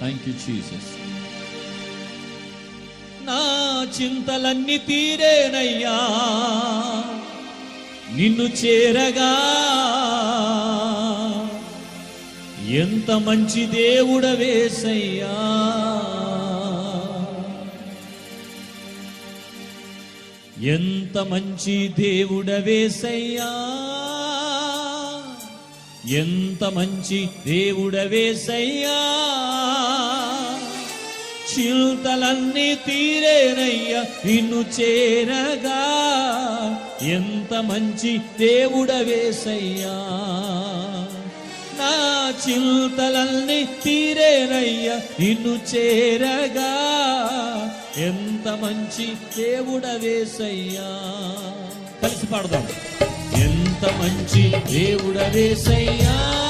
Thank you Jesus నా చింతలన్నీ తీరేనయ్యా. నిన్ను చేరగా ఎంత మంచి దేవుడ వేసయ్యా. ఎంత మంచి దేవుడ వేసయ్యా. ఎంత మంచి దేవుడ వేసయ్యా. చింతలన్నీ తీరేనయ్యా నిన్ను చేరగా. ఎంత మంచి దేవుడవేసయ్యా. నా చింతలన్నీ తీరేనయ్యా నిన్ను చేరగా. ఎంత మంచి దేవుడవేసయ్యా. కలిసి పాడదాం. ఎంత మంచి దేవుడవేసయ్యా.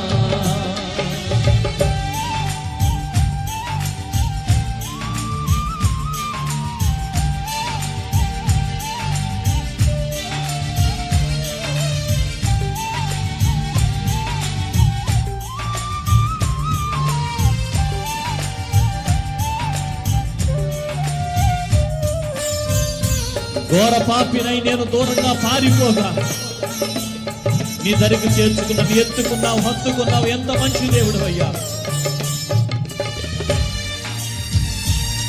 ఘోర పాపినై నేను దూరంగా పారిపోగా. నీ దరికి చేర్చుకున్నావు ఎత్తుకున్నావు హత్తుకున్నావు ఎంత మంచి దేవుడు అయ్యా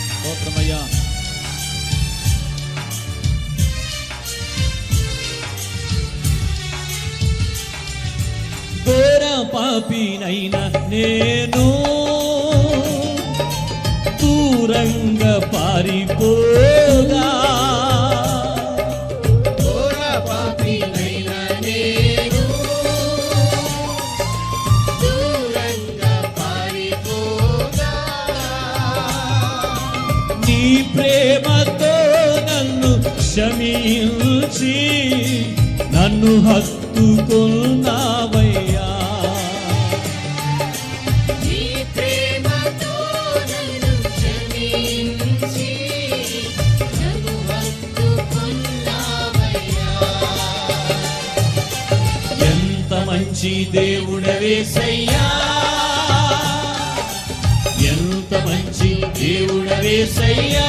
స్తోత్రమయ్యా. ఘోర పాపినైనా నేను దూరంగా పారిపోగా. క్షమించి నన్ను హత్తుకున్నావయ్యా. ఎంత మంచి దేవుడవేసయ్యా. ఎంత మంచి దేవుడవేసయ్యా.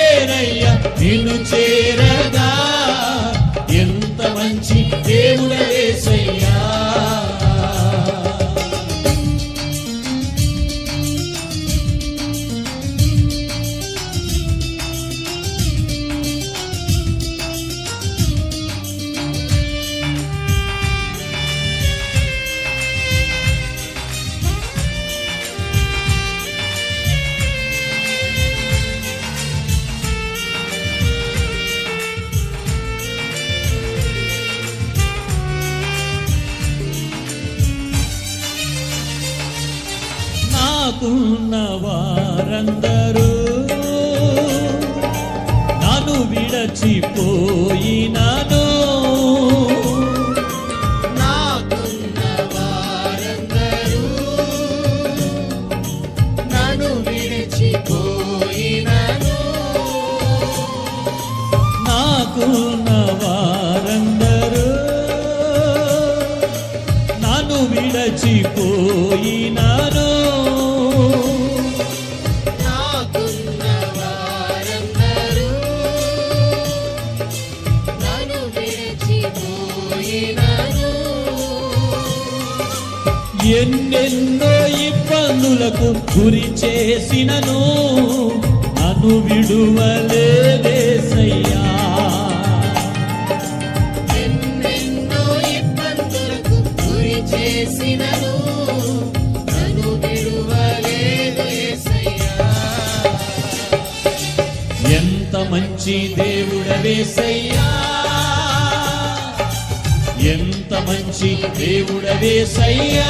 నాకున్న వారందరూ నన్ను విడచిపోయినాను గురి చేసినను నన్ను విడువలేదేసయ్యా ఎంత మంచి దేవుడవేసయ్యా ఎంత మంచి దేవుడవేసయ్యా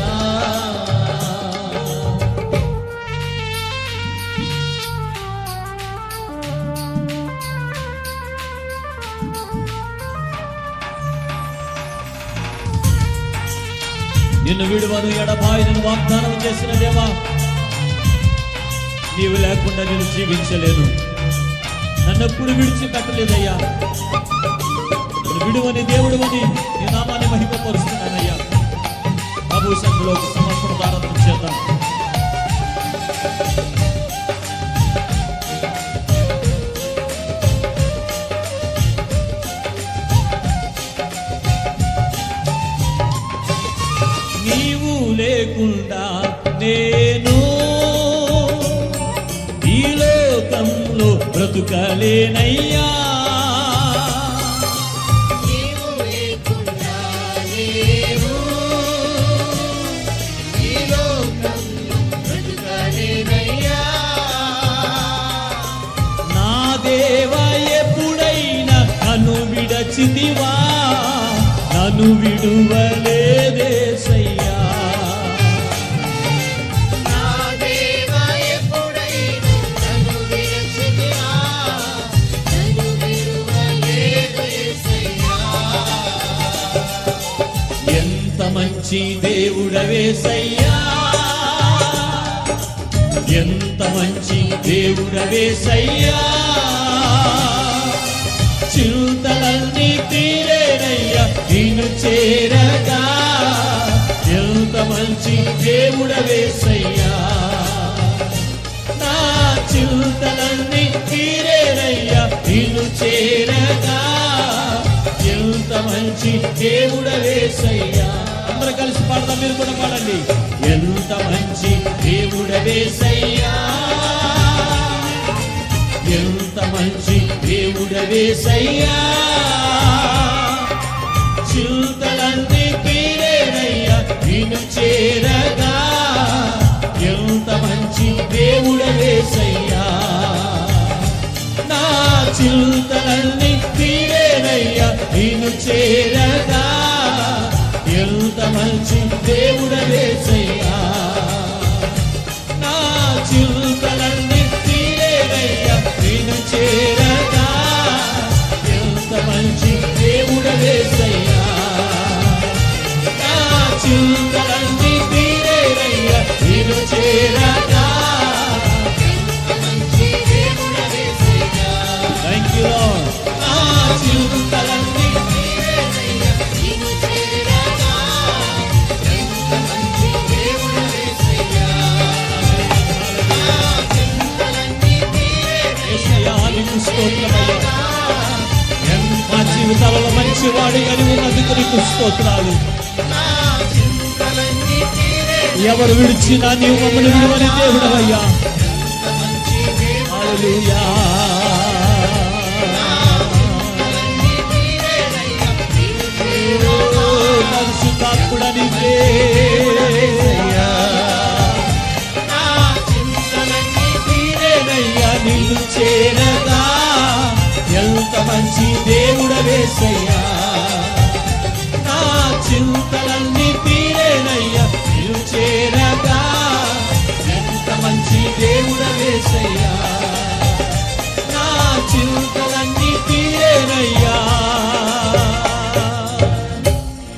నిన్ను విడువను ఎడబాయినను వాగ్దానం చేసిన దేవా నీవు లేకుండా నేను జీవించలేను. నన్ను ఎప్పుడు విడిచిపెట్టలేదయ్యా. నన్ను విడువని దేవుడు అని నీ నామాన్ని మహిమపరుస్తున్నానయ్యా. ప్రభు సంఘలో సమర్పణ ప్రారంభం చేద్దాం. లేకుండా నేను ఈ లోకంలో బ్రతుకలేనయ్యా. నా దేవా ఎప్పుడైనా నన్ను విడచితివా నన్ను విడువలేదేసయ్యా దేవుడవేసయ్యా ఎంత మంచి దేవుడవేసయ్యా చిరుతలన్నీ తీరేనయ్యా నేను చేరగా. ఎంత మంచి దేవుడవేసయ్యా నా చిరుతలన్నీ తీరేనయ్యా నేను చేరగా. ఎంత మంచి దేవుడవేసయ్యా అందరూ కలిసి పాడదాం మీరు కూడా పాడండి. ఎంత మంచి దేవుడవేసయ్యా ఎంత మంచి దేవుడవేసయ్యా చింతలన్నీ తీరేనయ్యా నేను చేరగా. ఎంత మంచి దేవుడవేసయ్యా నా చింతలన్నీ తీరేనయ్యా నేను చేరగా. ఎంత మంచి స్తోత్రమయ్యా మా జీవితాలలో మంచి వాడిగా ఉన్నందుకు నీకు స్తోత్రాలు ఎవరు విడిచినా నీవు మమ్మల్ని విలువని దేవుడవయ్యా. ఎంత